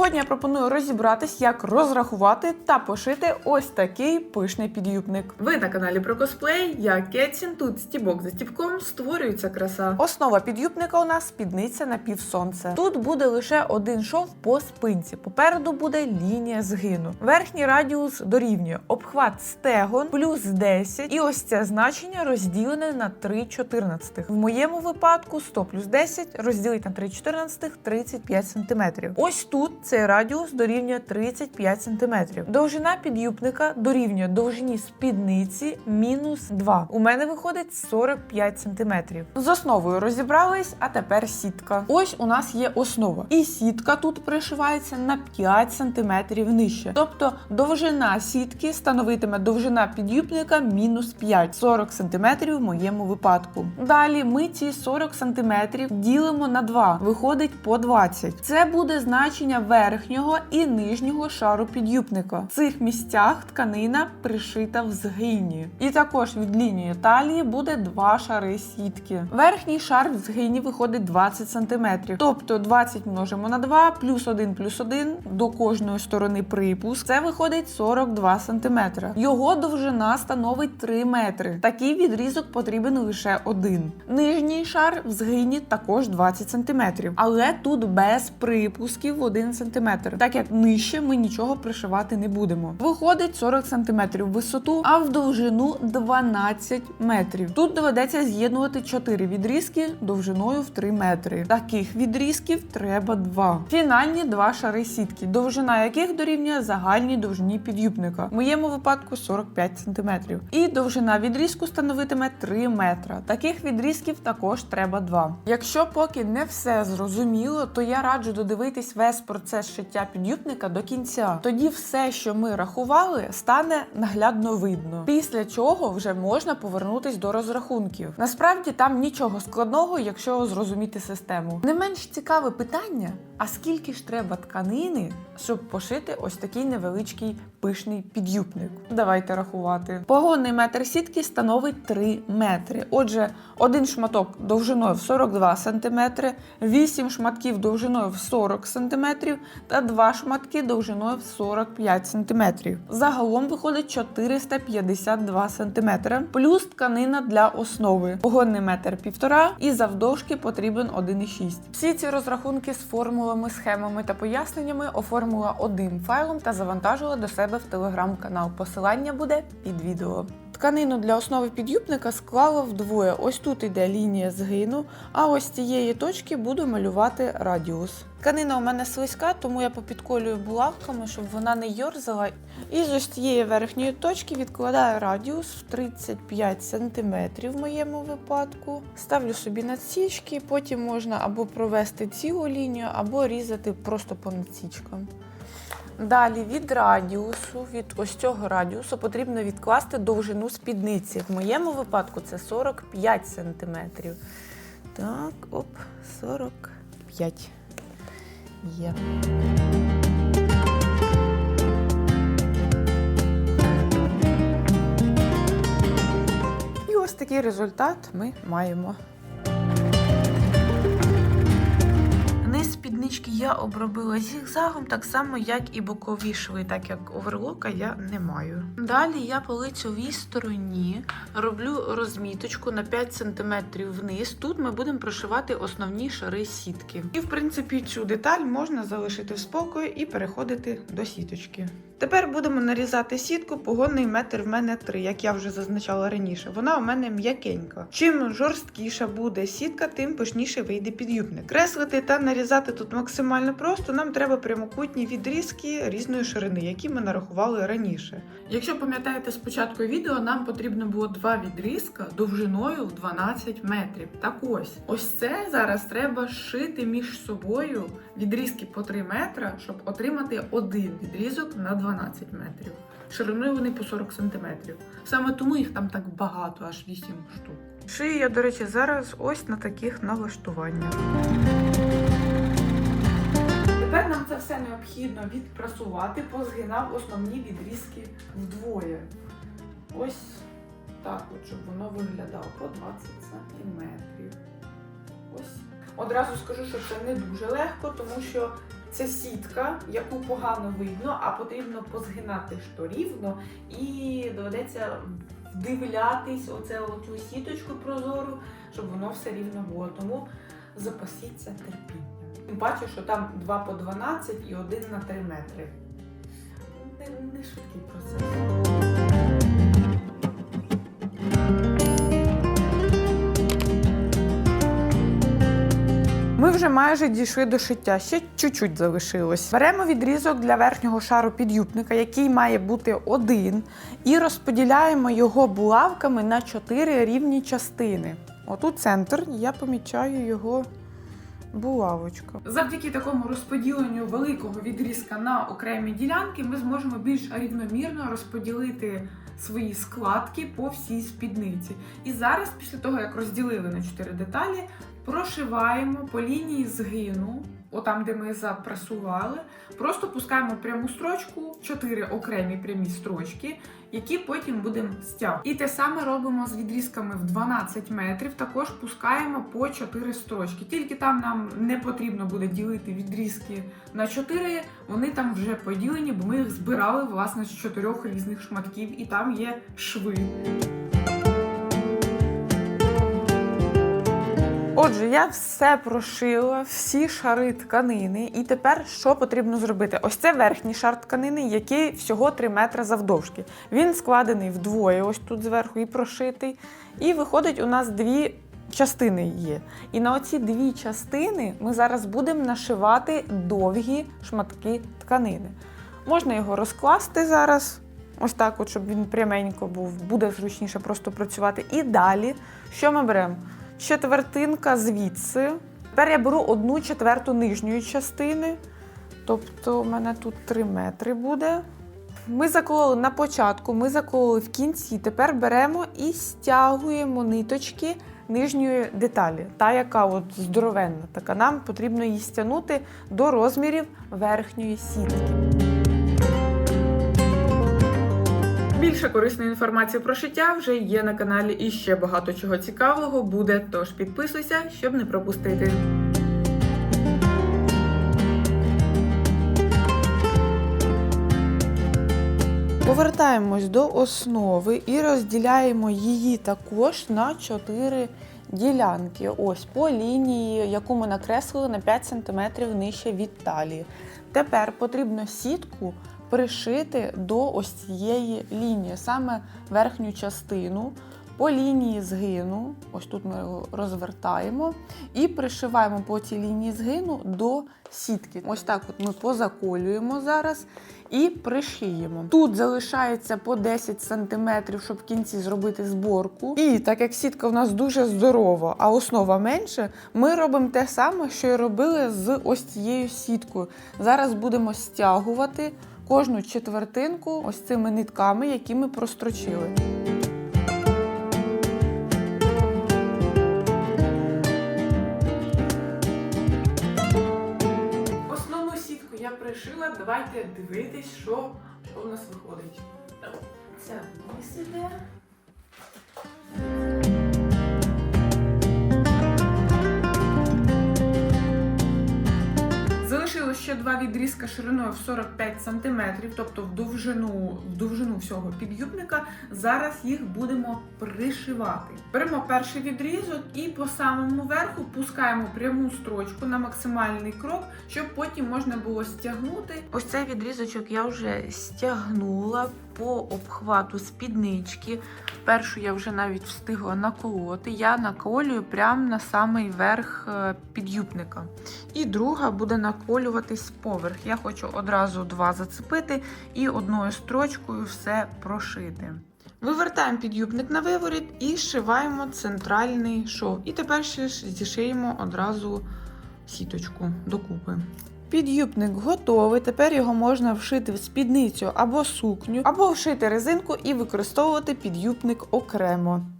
Сьогодні я пропоную розібратись, як розрахувати та пошити ось такий пишний підюбник. Ви на каналі про косплей. Я Кетсін. Тут стібок за стібком створюється краса. Основа підюбника у нас спідниця на півсонце. Тут буде лише один шов по спинці. Попереду буде лінія згину. Верхній радіус дорівнює обхват стегон плюс 10. І ось це значення розділене на 3 чотирнадцятих. В моєму випадку 100 плюс 10 розділити на 3 чотирнадцятих 35 см. Ось тут цей радіус дорівнює 35 см. Довжина підюбника дорівнює довжині спідниці мінус 2. У мене виходить 45 см. З основою розібрались, а тепер сітка. Ось у нас є основа. І сітка тут пришивається на 5 см нижче. Тобто довжина сітки становитиме довжина підюбника мінус 5, 40 см в моєму випадку. Далі ми ці 40 см ділимо на 2, виходить по 20. Це буде значення верхнього і нижнього шару підюбника. В цих місцях тканина пришита в згині. І також від лінії талії буде два шари сітки. Верхній шар в згині виходить 20 см. Тобто 20 множимо на 2, плюс 1 плюс 1 до кожної сторони припуск. Це виходить 42 см. Його довжина становить 3 метри. Такий відрізок потрібен лише один. Нижній шар в згині також 20 см. Але тут без припусків в 1 см. Так як нижче ми нічого пришивати не будемо. Виходить 40 см висоту, а в довжину 12 метрів. Тут доведеться з'єднувати 4 відрізки довжиною в 3 метри. Таких відрізків треба 2. Фінальні два шари сітки, довжина яких дорівнює загальній довжині підюбника. В моєму випадку 45 см. І довжина відрізку становитиме 3 метра. Таких відрізків також треба 2. Якщо поки не все зрозуміло, то я раджу додивитись весь процес шиття підюбника до кінця. Тоді все, що ми рахували, стане наглядно видно. Після чого вже можна повернутись до розрахунків. Насправді там нічого складного, якщо зрозуміти систему. Не менш цікаве питання: а скільки ж треба тканини, щоб пошити ось такий невеличкий пишний підюбник? Давайте рахувати. Погонний метр сітки становить 3 метри. Отже, один шматок довжиною в 42 см, 8 шматків довжиною в 40 см та 2 шматки довжиною в 45 см. Загалом виходить 452 см, плюс тканина для основи. Погонний метр півтора і завдовжки потрібен 1,6. Всі ці розрахунки з формулами, схемами та поясненнями оформила одним файлом та завантажила до себе в телеграм-канал. Посилання буде під відео. Тканину для основи підюбника склала вдвоє. Ось тут іде лінія згину, а ось з цієї точки буду малювати радіус. Тканина у мене слизька, тому я попідколюю булавками, щоб вона не йорзала. І з ось цієї верхньої точки відкладаю радіус в 35 см в моєму випадку. Ставлю собі надсічки, потім можна або провести цілу лінію, або різати просто по надсічкам. Далі від радіусу, від ось цього радіусу потрібно відкласти довжину спідниці. В моєму випадку це 45 см. Так, оп, 45. Є. І ось такий результат ми маємо. Низ спіднички я обробила зігзагом, так само, як і бокові шви, так як оверлока я не маю. Далі я по лицьовій стороні роблю розміточку на 5 см вниз. Тут ми будемо прошивати основні шари сітки. І, в принципі, цю деталь можна залишити в спокої і переходити до сіточки. Тепер будемо нарізати сітку, погонний метр в мене 3, як я вже зазначала раніше. Вона у мене м'якенька. Чим жорсткіша буде сітка, тим пишніше вийде під'юбник. Креслити та нарізати тут максимально просто. Нам треба прямокутні відрізки різної ширини, які ми нарахували раніше. Якщо пам'ятаєте з початку відео, нам потрібно було два відрізка довжиною в 12 метрів. Так ось, ось це зараз треба шити між собою відрізки по 3 метра, щоб отримати один відрізок на 12 метрів. Шириною вони по 40 сантиметрів. Саме тому їх там так багато, аж 8 штук. Шию я, до речі, зараз ось на таких налаштуваннях. Тепер нам це все необхідно відпрасувати, позгинав основні відрізки вдвоє. Ось так, от, щоб воно виглядало по 20 сантиметрів. Ось. Одразу скажу, що це не дуже легко, тому що це сітка, яку погано видно, а потрібно позгинати шторівно і доведеться вдивлятись оце оцю сіточку прозору, щоб воно все рівно було. Тому запасіться терпінням. Паче, що там 2 по 12 і 1 на 3 метри. Не, не швидкий процес. Ми вже майже дійшли до шиття, ще чуть-чуть залишилось. Беремо відрізок для верхнього шару підюбника, який має бути один, і розподіляємо його булавками на чотири рівні частини. Отут центр, я помічаю його булавочка. Завдяки такому розподіленню великого відрізка на окремі ділянки ми зможемо більш рівномірно розподілити свої складки по всій спідниці. І зараз, після того як розділили на чотири деталі, прошиваємо по лінії згину, отам, де ми запресували, просто пускаємо пряму строчку, чотири окремі прямі строчки, які потім будемо стягувати. І те саме робимо з відрізками в 12 метрів, також пускаємо по 4 строчки. Тільки там нам не потрібно буде ділити відрізки на 4, вони там вже поділені, бо ми їх збирали власне з чотирьох різних шматків, і там є шви. Отже, я все прошила, всі шари тканини, і тепер що потрібно зробити? Ось це верхній шар тканини, який всього 3 метри завдовжки. Він складений вдвоє, ось тут зверху, і прошитий. І виходить, у нас дві частини є. І на оці дві частини ми зараз будемо нашивати довгі шматки тканини. Можна його розкласти зараз. Ось так, от, щоб він пряменько був, буде зручніше просто працювати. І далі, що ми беремо? Четвертинка звідси. Тепер я беру одну четверту нижньої частини. Тобто, у мене тут 3 метри буде. Ми закололи на початку, ми закололи в кінці. Тепер беремо і стягуємо ниточки нижньої деталі. Та, яка от здоровенна. Така нам потрібно її стягнути до розмірів верхньої сітки. Більше корисної інформації про шиття вже є на каналі і ще багато чого цікавого буде, тож підписуйся, щоб не пропустити. Повертаємось до основи і розділяємо її також на 4 ділянки. Ось по лінії, яку ми накреслили на 5 см нижче від талії. Тепер потрібно сітку пришити до ось цієї лінії, саме верхню частину. По лінії згину, ось тут ми його розвертаємо, і пришиваємо по цій лінії згину до сітки. Ось так от ми позаколюємо зараз і пришиємо. Тут залишається по 10 см, щоб в кінці зробити зборку. І так як сітка у нас дуже здорова, а основа менше, ми робимо те саме, що й робили з ось цією сіткою. Зараз будемо стягувати кожну четвертинку ось цими нитками, які ми прострочили. Основну сітку я пришила. Давайте дивитись, що, в нас виходить. Це вниз іде. Залишилось ще два відрізка шириною в 45 см, тобто в довжину, в довжину всього під'юбника. Зараз їх будемо пришивати. Беремо перший відрізок і по самому верху пускаємо пряму строчку на максимальний крок, щоб потім можна було стягнути. Ось цей відрізочок я вже стягнула по обхвату спіднички. Першу я вже навіть встигла наколоти. Я наколюю прямо на самий верх е, під'юбника. І друга буде наколюватись поверх. Я хочу одразу два зацепити і одною строчкою все прошити. Вивертаємо під'юбник на виворіт і зшиваємо центральний шов. І тепер ще зішиємо одразу сіточку докупи. Під'юбник готовий. Тепер його можна вшити в спідницю або сукню, або вшити резинку і використовувати під'юбник окремо.